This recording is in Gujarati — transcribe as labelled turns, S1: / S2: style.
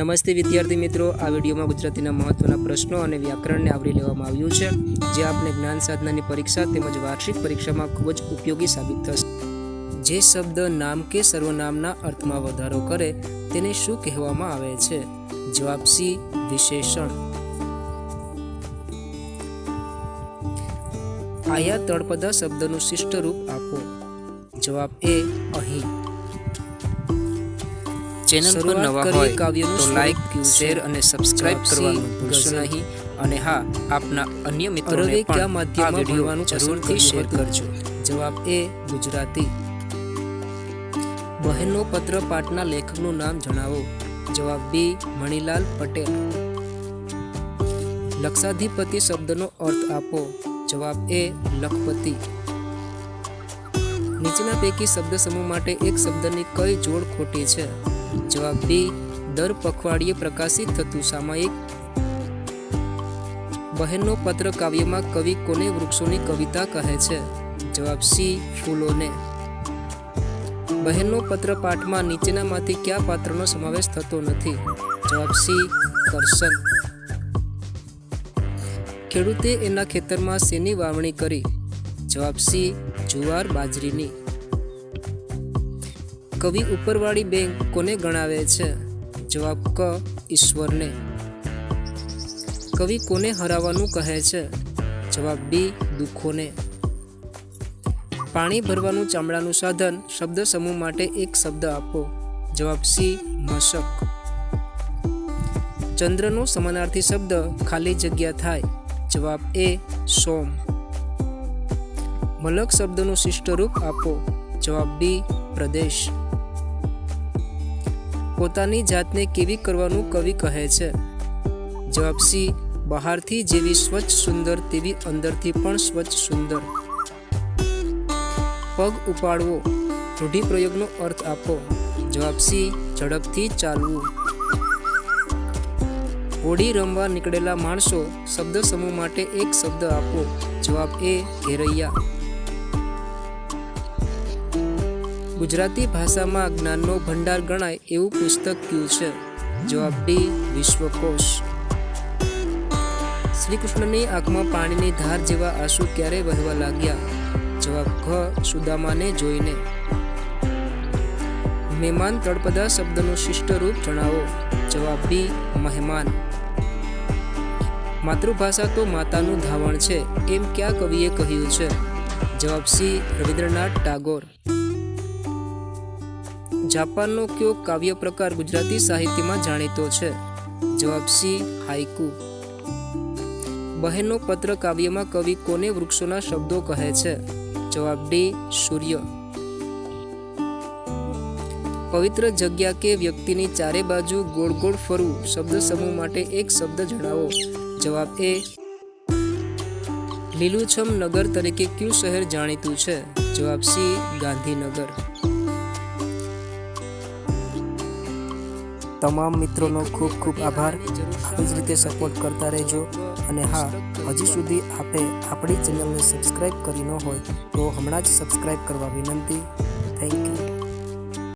S1: નમસ્તે વિદ્યાર્થી મિત્રો. આ વિડીયોમાં ગુજરાતીના મહત્વના પ્રશ્નો અને વ્યાકરણને આવરી લેવામાં આવ્યું છે, જે આપને જ્ઞાન સાધનાની પરીક્ષા તેમજ વાર્ષિક પરીક્ષામાં ખૂબ જ ઉપયોગી સાબિત થશે. જે શબ્દ નામ કે સર્વનામના અર્થમાં વધારો કરે, તેને શું કહેવામાં આવે છે? જવાબ સી, વિશેષણ. આયા તળપદા શબ્દનું શિષ્ટ રૂપ આપો. જવાબ એ, અહીં. ચેનલ પર નવા હોય તો લાઈક શેર અને સબસ્ક્રાઇબ કરવાનું ભૂલશો નહીં. અને હા આપના અન્ય મિત્રોને પણ આ વીડિયો જરૂરથી શેર કરજો. જવાબ એ ગુજરાતી. બહેનનો પત્ર પાઠના લેખકનું નામ જણાવો. જવાબ બી મણિલાલ પટેલ. લક્ષાધિપતિ શબ્દનો અર્થ આપો. જવાબ એ લખપતિ. નીચેના પૈકી શબ્દ સમૂહ માટે એક શબ્દની કઈ જોડ ખોટી છે? જવાબ બે દર પખવાડિયે પ્રકાશિત થતું સામાયિક બહેનનો પત્ર કાવ્યમાં કવિ કોને વૃક્ષોની કવિતા કહે છે? જવાબ સી, ફૂલોને. બહેનનો પત્ર પાઠમાં નીચેનામાંથી કયા પાત્રનો સમાવેશ થતો નથી? જવાબ સી, કરશન. ખેડૂતે એના ખેતરમાં શેની વાવણી કરી? જવાબ સી, જુવાર બાજરીની. કવિ ઉપરવાળી બેંક કોને ગણાવે છે? જવાબ ક, ઈશ્વરને. કવિ કોને હરાવવાનું કહે છે? જવાબ બી, દુઃખોને. પાણી ભરવાનું ચામડાનું સાધન શબ્દ સમૂહ માટે એક શબ્દ આપો. જવાબ સી મશક ચંદ્રનો સમાનાર્થી શબ્દ ખાલી જગ્યા થાય. જવાબ એ, સોમ. મલક શબ્દનું શિષ્ટ રૂપ આપો. જવાબ બી, પ્રદેશ. પોતાની જાતને કેવી કરવાનું કવિ કહે છે? જવાબ સી, બહારથી જેવી સ્વચ્છ સુંદર તેવી અંદરથી પણ સ્વચ્છ સુંદર. પગ ઉપાડવો, રૂઢિપ્રયોગનો અર્થ આપો. જવાબ સી, ઝડપથી ચાલવું. હોડી રમવા નીકળેલા માણસો શબ્દ સમૂહ માટે એક શબ્દ આપો. જવાબ એ, ઘેરૈયા. ગુજરાતી ભાષામાં જ્ઞાનનો ભંડાર ગણાય એવું પુસ્તક કયું છે? જવાબ ડી, વિશ્વકોશ. શ્રી કૃષ્ણની આંખમાં પાણીની ધાર જેવા આંસુ ક્યારે વહેવા લાગ્યા? જવાબ ઘ, સુદામાને જોઈને. મહેમાન તળપદા શબ્દનું શિષ્ટ રૂપ જણાવો. જવાબ બી મહેમાન. માતૃભાષા તો માતાનું ધાવણ છે, એમ ક્યાં કવિએ કહ્યું છે? જવાબ સી, રવિન્દ્રનાથ ટાગોર. જાપાનનો કયો કાવ્ય પ્રકાર ગુજરાતી સાહિત્યમાં જાણીતો છે? જવાબ સી, હાઇકુ. બહેનનો પત્ર કાવ્યમાં કવિ કોને વૃક્ષોના શબ્દો કહે છે? જવાબ ડી, સૂર્ય. પવિત્ર જગ્યા કે વ્યક્તિની ચારે બાજુ ગોળ ગોળ ફરવું શબ્દ સમૂહ માટે એક શબ્દ જણાવો. જવાબ એ, લીલુંછમ નગર તરીકે કયું શહેર જાણીતું છે? જવાબ સી, ગાંધીનગર. તમામ મિત્રોનો ખૂબ ખૂબ આભાર. આવી જ રીતે સપોર્ટ કરતા રહેજો. અને હા, હજી સુધી આપે આપણી ચેનલને સબસ્ક્રાઈબ કરી ન હોય તો હમણાં જ સબસ્ક્રાઈબ કરવા વિનંતી. Thank you